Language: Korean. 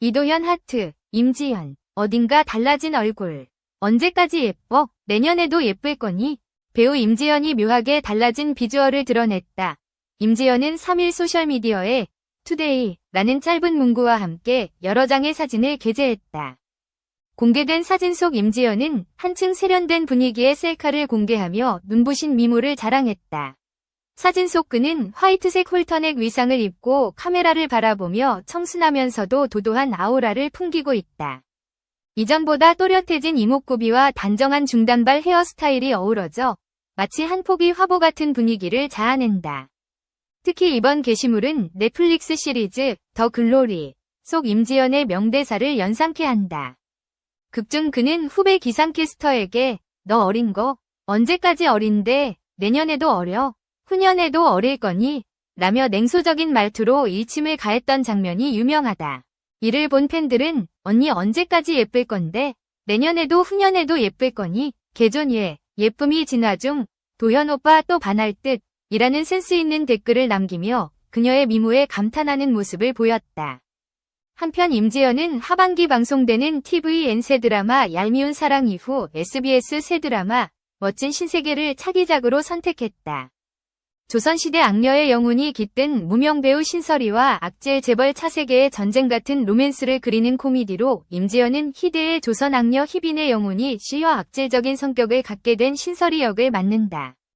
이도현 하트, 임지연, 어딘가 달라진 얼굴. 언제까지 예뻐? 내년에도 예쁠 거니? 배우 임지연이 묘하게 달라진 비주얼을 드러냈다. 임지연은 3일 소셜미디어에 투데이 라는 짧은 문구와 함께 여러 장의 사진을 게재했다. 공개된 사진 속 임지연은 한층 세련된 분위기의 셀카를 공개하며 눈부신 미모를 자랑했다. 사진 속 그는 화이트색 홀터넥 위상을 입고 카메라를 바라보며 청순하면서도 도도한 아우라를 풍기고 있다. 이전보다 또렷해진 이목구비와 단정한 중단발 헤어스타일이 어우러져 마치 한 폭의 화보 같은 분위기를 자아낸다. 특히 이번 게시물은 넷플릭스 시리즈 더 글로리 속 임지연의 명대사를 연상케 한다. 극중 그는 후배 기상캐스터에게 너 어린 거 언제까지 어린데 내년에도 어려 후년에도 어릴 거니 라며 냉소적인 말투로 일침을 가했던 장면이 유명하다. 이를 본 팬들은 언니 언제까지 예쁠 건데 내년에도 후년에도 예쁠 거니 개존예 예쁨이 진화 중 도현 오빠 또 반할 듯 이라는 센스 있는 댓글을 남기며 그녀의 미모에 감탄하는 모습을 보였다. 한편 임지연은 하반기 방송되는 TVN 새 드라마 얄미운 사랑 이후 SBS 새 드라마 멋진 신세계를 차기작으로 선택했다. 조선시대 악녀의 영혼이 깃든 무명배우 신설이와 악질 재벌 차세계의 전쟁 같은 로맨스를 그리는 코미디로 임지연은 희대의 조선 악녀 희빈의 영혼이 시와 악질적인 성격을 갖게 된 신설이 역을 맡는다.